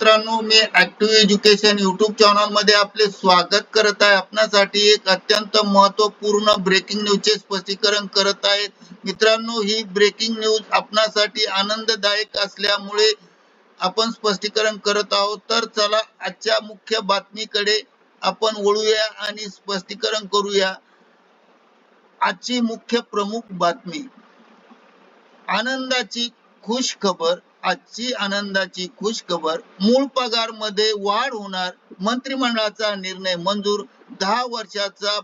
मित्रांनो मी active education YouTube चॅनलमध्ये आपले स्वागत करत आहे. आपणासाठी एक अत्यंत महत्त्वपूर्ण ब्रेकिंग न्यूज चे स्पष्टीकरण करत आहे. मित्रांनो ही ब्रेकिंग न्यूज आपणासाठी आनंददायक असल्यामुळे आपण स्पष्टीकरण करत आहोत. तर चला आजच्या मुख्य बातमीकडे आपण वळूया आणि स्पष्टीकरण करूया. आजची मुख्य प्रमुख बातमी. आनंदाची खुश खबर आजची आनंदाची खुशखबर मूळ पगारमध्ये वाढ होणार. मंत्रिमंडळाचा निर्णय मंजूर. दहा वर्षाचा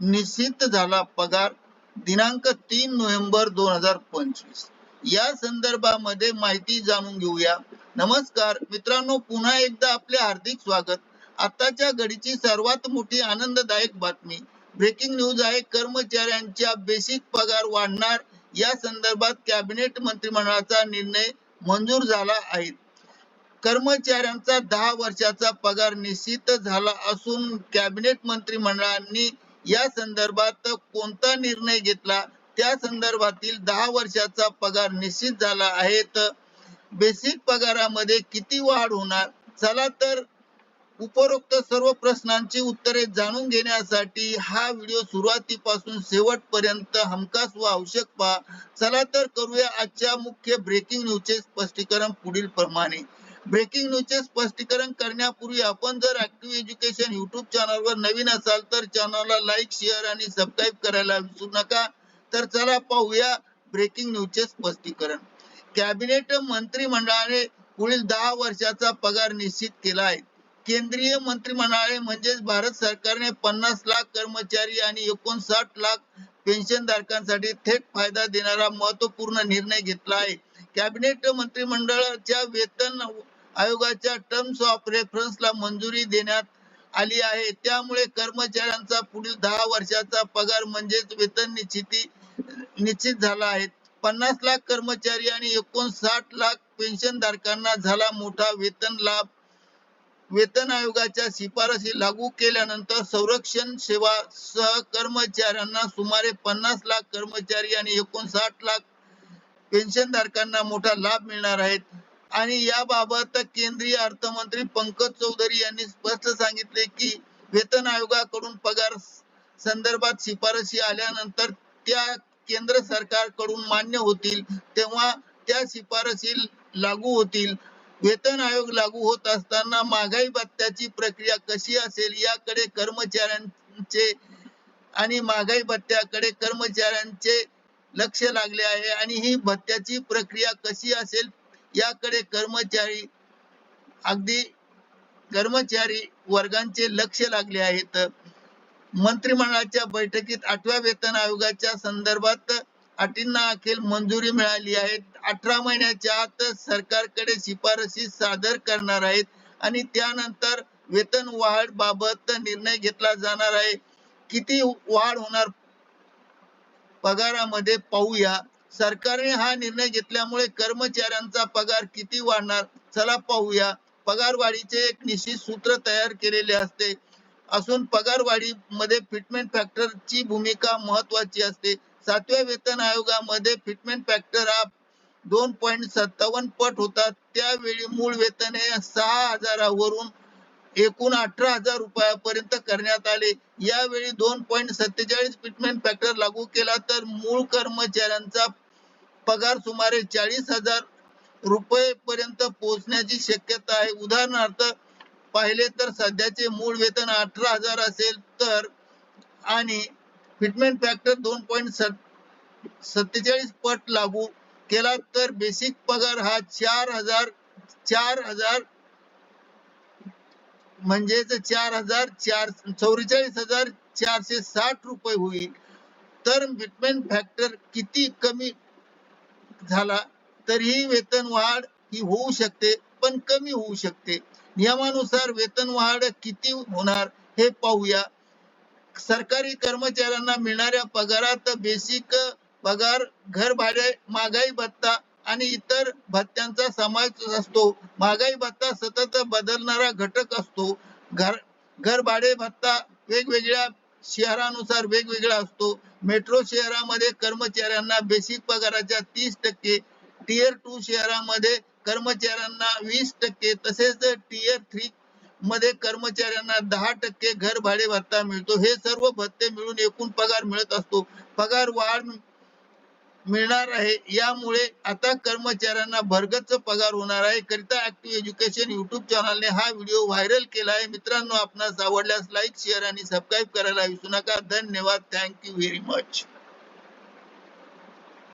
निश्चित झाला पगार. दिनांक तीन नोव्हेंबर दोन हजार पंचवीस. या संदर्भामध्ये माहिती जाणून घेऊया. नमस्कार. मित्रांनो पुन्हा एकदा आपले हार्दिक स्वागत. आताच्या घडीची सर्वात मोठी आनंददायक बातमी. ब्रेकिंग न्यूज आहे. कर्मचाऱ्यांच्या बेसिक पगार वाढणार. या संदर्भात कॅबिनेट मंत्रिमंडळाचा निर्णय मंजूर झाला आहे. कर्मचाऱ्यांचा दहा वर्षाचा पगार निश्चित झाला असून कॅबिनेट मंत्रिमंडळाने या संदर्भात कोणता निर्णय घेतला? त्या संदर्भातील दहा वर्षाचा पगार निश्चित झाला आहे. तर बेसिक पगारामध्ये किती वाढ होणार? चला तर उपरोक्त सर्व प्रश्नांची उत्तरे जाणून घेण्यासाठी हा व्हिडिओ सुरुवातीपासून शेवटपर्यंत हमखास व आवश्यक पहा. चला तर करूया आजच्या मुख्य ब्रेकिंग न्यूजचे स्पष्टीकरण पुढील प्रमाणे. ब्रेकिंग न्यूजचे स्पष्टीकरण करण्यापूर्वी आपण जर ऍक्टिव्ह एज्युकेशन युट्यूब चॅनलवर नवीन असाल तर चॅनलला लाईक शेअर आणि सबस्क्राईब करायला विसरू नका. तर चला पाहूया ब्रेकिंग न्यूजचे स्पष्टीकरण. कॅबिनेट मंत्रिमंडळाने पुढील दहा वर्षाचा पगार निश्चित केला आहे. केंद्रीय मंत्रिमंडळाने म्हणजेच भारत सरकारने पन्नास लाख कर्मचारी आणि एकोणसाठ लाख पेन्शन धारकांसाठी थेट फायदा देणारा महत्त्वपूर्ण निर्णय घेतला आहे. कॅबिनेट मंत्रिमंडळाच्या वेतन आयोगाच्या टर्म्स ऑफ रेफरन्सला मंजुरी देण्यात आली आहे. त्यामुळे कर्मचाऱ्यांचा पुढील दहा वर्षाचा पगार म्हणजेच वेतन निश्चिती निश्चित झाला आहे. पन्नास लाख कर्मचारी आणि एकोणसाठ लाख पेन्शन धारकांना झाला मोठा वेतन लाभ. वेतन आयोगाच्या शिफारसी लागू केल्यानंतर संरक्षण सेवा सह कर्मचाऱ्यांना सुमारे पन्नास लाख कर्मचारी आणि एकोणसाठ लाख पेन्शन धारकांना मोठा लाभ मिळणार आहेत आणि याबाबत केंद्रीय अर्थमंत्री पंकज चौधरी यांनी स्पष्ट सांगितले की वेतन आयोगाकडून पगार संदर्भात शिफारसी आल्यानंतर त्या केंद्र सरकारकडून मान्य होतील तेव्हा त्या शिफारसी लागू होतील. वेतन आयोग लागू होत असताना महागाई भत्त्याची प्रक्रिया कशी असेल याकडे कर्मचाऱ्यांचे आणि महागाई भत्त्याकडे कर्मचाऱ्यांचे लक्ष लागले आहे आणि ही भत्त्याची प्रक्रिया कशी असेल याकडे कर्मचारी अगदी कर्मचारी वर्गांचे लक्ष लागले आहेत. मंत्रिमंडळाच्या बैठकीत आठव्या वेतन आयोगाच्या संदर्भात अटींना अखेर मंजुरी मिळाली आहे. अठरा महिन्याच्या आत सरकारकडे शिफारसी सादर करणार आहेत आणि त्यानंतर वेतन वाढ बाबत निर्णय घेतला जाणार आहे. किती वाढ होणार पगारामध्ये पाहूया. सरकारने हा निर्णय घेतल्यामुळे कर्मचाऱ्यांचा पगार किती वाढणार चला पाहूया. पगार वाढीचे एक निश्चित सूत्र तयार केलेले असते. असून पगार वाढीमध्ये फिटमेंट फॅक्टरची भूमिका महत्वाची असते. सातव्या वेतन आयोगामध्ये फिटमेंट फॅक्टर हा दोन पॉईंट सत्तावन्न पट होता. त्यावेळी मूळ वेतन हे सहा हजारावरून एकूण अठरा हजार रुपयापर्यंत करण्यात आले. यावेळी दोन पॉईंट सत्तेचाळीस फिटमेंट फॅक्टर लागू केला तर मूळ कर्मचाऱ्यांचा पगार सुमारे चाळीस हजार रुपये पर्यंत पोहोचण्याची शक्यता आहे. उदाहरणार्थ पाहिले तर सध्याचे मूळ वेतन अठरा हजार असेल तर आणि फिटमेंट फॅक्टर दोन पॉईंट सत्तेचाळीस पट लागू केला तर बेसिक पगार हा चार हजार चार हजार म्हणजेच चार हजार चार चौवेचाळीस हजार चारशे साठ रुपये होईल. तर फिटमेंट फॅक्टर किती कमी झाला तरीही वेतन वाढ ही होऊ शकते पण कमी होऊ शकते. नियमानुसार वेतन वाढ किती होणार हे पाहूया. सरकारी कर्मचाऱ्यांना मिळणाऱ्या पगारात बेसिक पगार घर भाडे महागाई भत्ता आणि इतर भत्त्यांचा समावेश असतो. महागाई भत्ता सतत बदलणारा घटक असतो. घर घर भाडे भत्ता वेगवेगळ्या शहरानुसार वेगवेगळा असतो. मेट्रो शहरामध्ये कर्मचाऱ्यांना बेसिक पगाराच्या तीस टक्के टियर टू शहरामध्ये कर्मचाऱ्यांना वीस टक्के तसेच टीयर थ्री मध्ये कर्मचाऱ्यांना दहा टक्के घर भाडे भत्ता मिळतो. हे सर्व भत्ते मिळून एकूण पगार मिळत असतो. पगार वाढ मिळणार आहे. यामुळे आता कर्मचाऱ्यांना भरगच पगार होणार आहे. करिता ऍक्टिव्ह एज्युकेशन युट्यूब चॅनलने हा व्हिडिओ व्हायरल केला आहे. मित्रांनो आपणास आवडल्यास लाईक शेअर आणि सबस्क्राईब करायला विसरू नका. धन्यवाद. Thank you very much